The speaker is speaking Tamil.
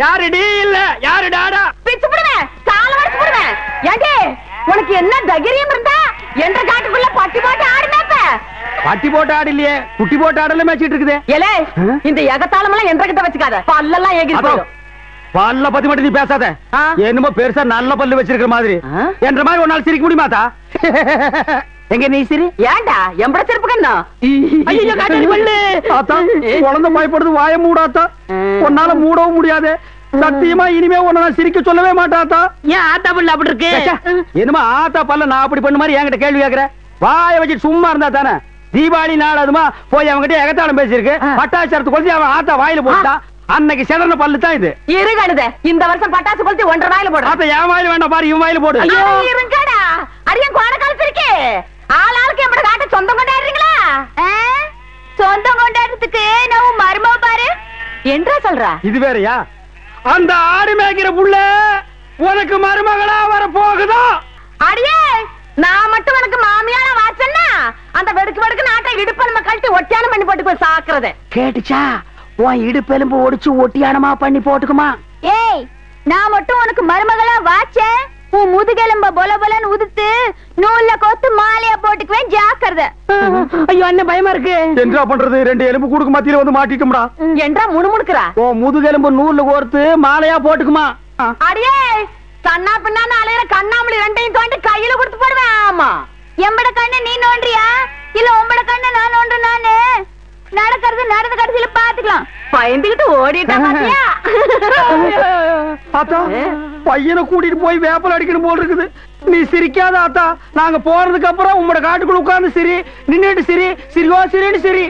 யாருடி இல்ல? யாரு டாடா பிச்சு போடுவேன் கால வரைச்சு போடுவேன் ஏண்டி உனக்கு என்ன தைரியம் இருந்தா என்ற காட்டுக்குள்ள பட்டி போட்டு ஆடுனப்ப பட்டி போட்டு ஆடு இல்லையே குட்டி போட்டு ஆடல மேய்ச்சிட்டு இருக்குது. ஏலே இந்த எகத்தாளம் எல்லாம் என்ற கிட்ட வச்சுக்காத. பல்லெல்லாம் ஏகி பல்ல பத்தி மட்டும் நீ பேசாத. என்னமோ பெருசா நல்ல பல்லு வச்சிருக்கிற மாதிரி? என்ற மாதிரி ஒரு நாள் சிரிக்க முடியுமாத்தா எங்க நீ சிரி ஏண்டா எம்பட செருப்பு கண்ணா? ஐயோ காட்டாடி பல்லு ஆத்தா குழந்தை பயப்படுது வாய மூடாத்தா உன்னால மூடவும் முடியாது. சத்தியமா இனிமே உன்னை நான் சிரிக்க சொல்லவே மாட்டாத்தா ஏன் ஆத்தா புள்ள அப்படி இருக்கு? என்னமா ஆத்தா பல்ல நான் அப்படி பண்ண மாதிரி என்கிட்ட கேள்வி கேக்குற? வாய வச்சுட்டு சும்மா இருந்தா தானே? தீபாவளி நாள் அதுமா போய் அவன்கிட்ட எகத்தாளம் பேசியிருக்கு. பட்டாசரத்து கொளுத்தி அவன் ஆத்தா வாயில போட்டான் அன்னைக்கு செதறன பல்லு தான் இது. இரு கழுத இந்த வருஷம் பட்டாசு கொளுத்தி ஒன்றரை வாயில போடு. ஆத்தா என் வாயில வேண்டாம் பாரு இவன் வாயில போடு. ஐயோ இருங்கடா. என்றா சொல்ற? இது வேறயா? அந்த ஆடு மேய்க்கிற புள்ள உனக்கு மருமகளா வர போகுதா அடியே நான் மட்டும் உனக்கு மாமியார வாச்சன்னா அந்த வெடுக்கு வெடுக்கு நாட்டை இடுப்பு நம்ம கழட்டி ஒட்டியானம் பண்ணி போட்டு போய் சாக்குறது. கேட்டுச்சா? உன் இடுப்பெலும்பு ஒடிச்சு ஒட்டியானமா பண்ணி போட்டுக்குமா? ஏய் நான் மட்டும் உனக்கு மருமகளா வாச்சேன் உன் முதுகெலும்ப பொல பொலன்னு உதுத்து நூல்ல கோத்து மாலையா போட்டுக்குவேன் ஜாக்கிரதை. ஐயோ அண்ணன் பயமா இருக்கு. என்ன பண்றது? ரெண்டு எலும்பு கூடுக்கு மத்தியில வந்து மாட்டிட்டோம்டா என்றா முணுமுணுக்குறா? ஓ முதுகெலும்பு நூல்ல கோர்த்து மாலையா போட்டுக்குமா? அடியே கண்ணா பின்னான்னு அலையிற கண்ணாமலி ரெண்டையும் தோண்டி கையில கொடுத்து போடுவேன். ஆமா. எம்பட கண்ணு நீ நோண்டியா? இல்ல உம்பட கண்ணு நான் நோண்டு நானு நடக்கிறது நடந்த கடைசியில பாத்துக்கலாம் பயந்துகிட்டு ஓடிட்டா பாத்தியா? ஆத்தா பையனை கூட்டிட்டு போய் வேப்பல் அடிக்கணும் போல் இருக்குது. நீ சிரிக்காத ஆத்தா. நாங்க போறதுக்கு அப்புறம் உங்களோட காட்டுக்குள்ள உட்கார்ந்து சிரி. நின்னுட்டு சிரி. சிரிவா சிரின்னு சிரி.